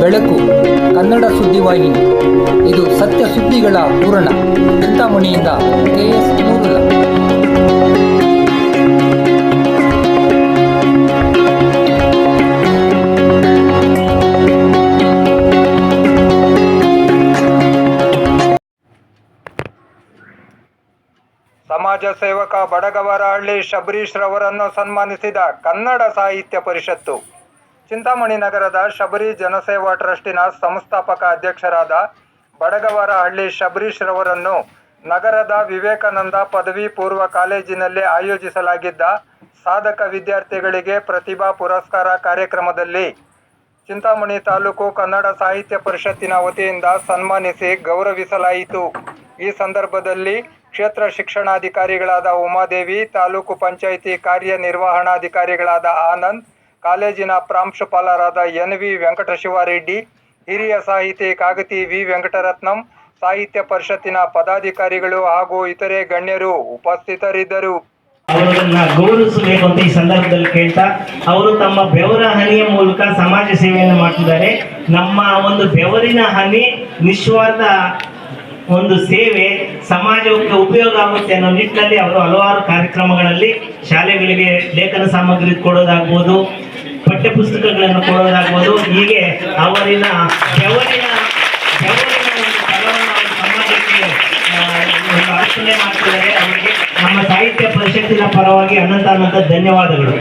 ಬೆಳಕು, ಕನ್ನಡ ಸುದ್ದಿವಾಹಿನಿ ಇದು ಸತ್ಯ ಸುದ್ದಿಗಳ ಪೂರಣ ಚಿಂತಾಮಣಿಯಿಂದ ಕೆ ಎಸ್ ನೂರುಲ್ಲ ಸಮಾಜ ಸೇವಕ ಬಡಗವರಹಳ್ಳಿ ಶಬರೀಶ್ ರವರನ್ನು ಸನ್ಮಾನಿಸಿದ ಕನ್ನಡ ಸಾಹಿತ್ಯ ಪರಿಷತ್ತು. ಚಿಂತಾಮಣಿ ನಗರದ ಶಬರಿ ಜನಸೇವಾ ಟ್ರಸ್ಟಿನ ಸಂಸ್ಥಾಪಕ ಅಧ್ಯಕ್ಷರಾದ ಬಡಗವರಹಳ್ಳಿ ಶಬರೀಶ್ ರವರನ್ನು ನಗರದ ವಿವೇಕಾನಂದ ಪದವಿ ಪೂರ್ವ ಕಾಲೇಜಿನಲ್ಲಿ ಆಯೋಜಿಸಲಾಗಿದ್ದ ಸಾಧಕ ವಿದ್ಯಾರ್ಥಿಗಳಿಗೆ ಪ್ರತಿಭಾ ಪುರಸ್ಕಾರ ಕಾರ್ಯಕ್ರಮದಲ್ಲಿ ಚಿಂತಾಮಣಿ ತಾಲೂಕು ಕನ್ನಡ ಸಾಹಿತ್ಯ ಪರಿಷತ್ತಿನ ವತಿಯಿಂದ ಸನ್ಮಾನಿಸಿ ಗೌರವಿಸಲಾಯಿತು. ಈ ಸಂದರ್ಭದಲ್ಲಿ ಕ್ಷೇತ್ರ ಶಿಕ್ಷಣಾಧಿಕಾರಿಗಳಾದ ಉಮಾದೇವಿ, ತಾಲೂಕು ಪಂಚಾಯಿತಿ ಕಾರ್ಯನಿರ್ವಹಣಾಧಿಕಾರಿಗಳಾದ ಆನಂದ್ ಕಾಲೇಜಿನ ಪ್ರಾಂಶುಪಾಲರಾದ ಎನ್ ವಿ ವೆಂಕಟಶಿವಾರೆಡ್ಡಿ, ಹಿರಿಯ ಸಾಹಿತಿ ಕಾಗತಿ ವಿ ವೆಂಕಟರತ್ನಂ, ಸಾಹಿತ್ಯ ಪರಿಷತ್ತಿನ ಪದಾಧಿಕಾರಿಗಳು ಹಾಗೂ ಇತರೆ ಗಣ್ಯರು ಉಪಸ್ಥಿತರಿದ್ದರು. ಅವರನ್ನ ಗೌರವಿಸಬೇಕು ಅಂತ ಈ ಸಂದರ್ಭದಲ್ಲಿ ಕೇಳ್ತಾ, ಅವರು ತಮ್ಮ ಬೆವರ ಹನಿಯ ಮೂಲಕ ಸಮಾಜ ಸೇವೆಯನ್ನು ಮಾಡ್ತಿದ್ದಾರೆ. ನಮ್ಮ ಒಂದು ಬೆವರಿನ ಹನಿ, ನಿಸ್ವಾರ್ಥ ಒಂದು ಸೇವೆ ಸಮಾಜಕ್ಕೆ ಉಪಯೋಗ ಆಗುತ್ತೆ ಅನ್ನೋ ನಿಟ್ಟಿನಲ್ಲಿ ಅವರು ಹಲವಾರು ಕಾರ್ಯಕ್ರಮಗಳಲ್ಲಿ ಶಾಲೆಗಳಿಗೆ ಲೇಖನ ಸಾಮಗ್ರಿ ಕೊಡೋದಾಗ್ಬೋದು ಪಠ್ಯ ಪುಸ್ತಕಗಳನ್ನು ಕೊಡೋದಾಗ್ಬೋದು. ಹೀಗೆ ಅವರಿನ ಬೆವರಿನ ಬೆವರಿನ ಒಂದು ಫಲವನ್ನು ಸಮಾಜಕ್ಕೆ ಮಾಡ್ತಿದ್ದಾರೆ. ಅವರಿಗೆ ನಮ್ಮ ಸಾಹಿತ್ಯ ಪರಿಷತ್ತಿನ ಪರವಾಗಿ ಅನಂತ ಅನಂತ ಧನ್ಯವಾದಗಳು.